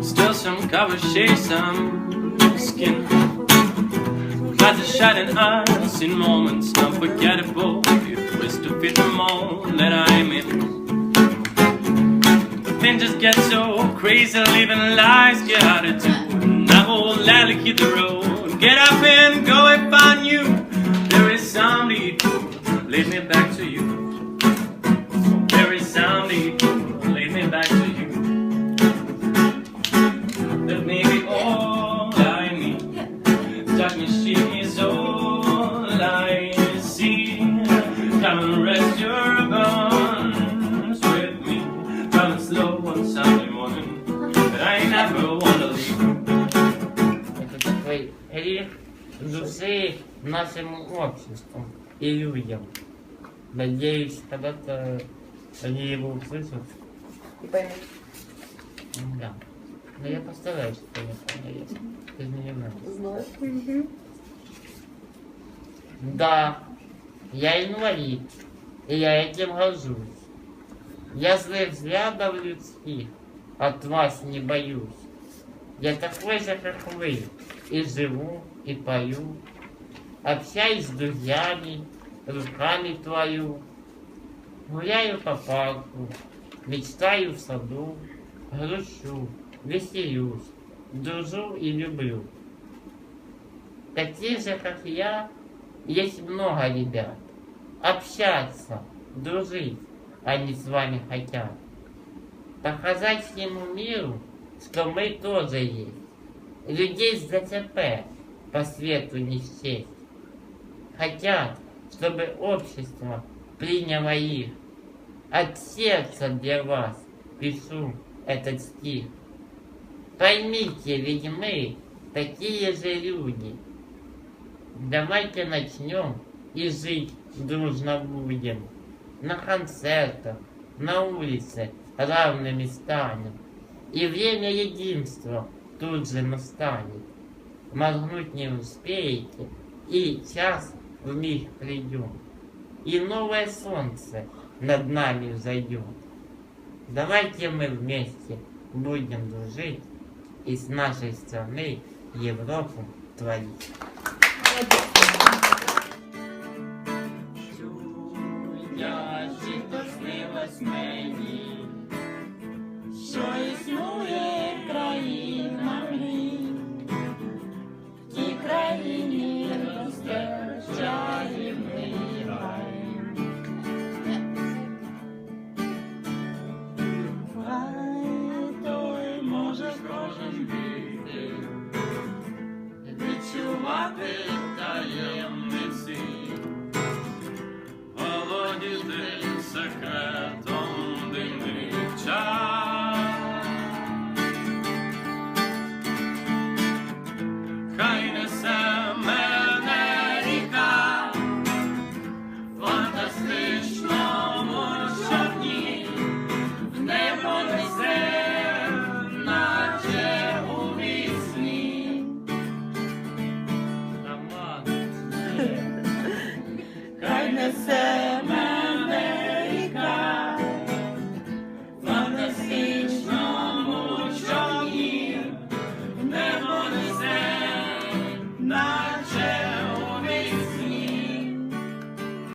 Still some conversation, skin. Got the shining eyes in moments unforgettable. You wish to fit the all that I'm in. Things just get so crazy, living lies get out of tune. Now whole alley hit the road. Get up and go and find you. There is somebody to lead me back to you. There is somebody грех души нашему обществу и людям. Надеюсь, когда-то они его услышат. И поймут. Да. Но я постараюсь, конечно, я Ты знаешь. Знаю. Да, я инвалид, и я этим горжусь. Я злых взглядов людских от вас не боюсь. Я такой же, как вы, и живу, и пою. Общаюсь с друзьями, руками твою. Гуляю по парку, мечтаю в саду, грущу, веселюсь, дружу и люблю. Такие же, как я, есть много ребят. Общаться, дружить, они с вами хотят. Показать всему миру, что мы тоже есть. Людей с ДЦП по свету не счесть. Хотят, чтобы общество приняло их. От сердца для вас пишу этот стих. Поймите, ведь мы такие же люди. Давайте начнем и жить дружно будем. На концертах, на улице равными станем. И время единства тут же настанет. Моргнуть не успеете, и час в миг придет. И новое солнце над нами взойдет. Давайте мы вместе будем дружить и с нашей страны Европу творить. Чудячі снилось мені, Yes.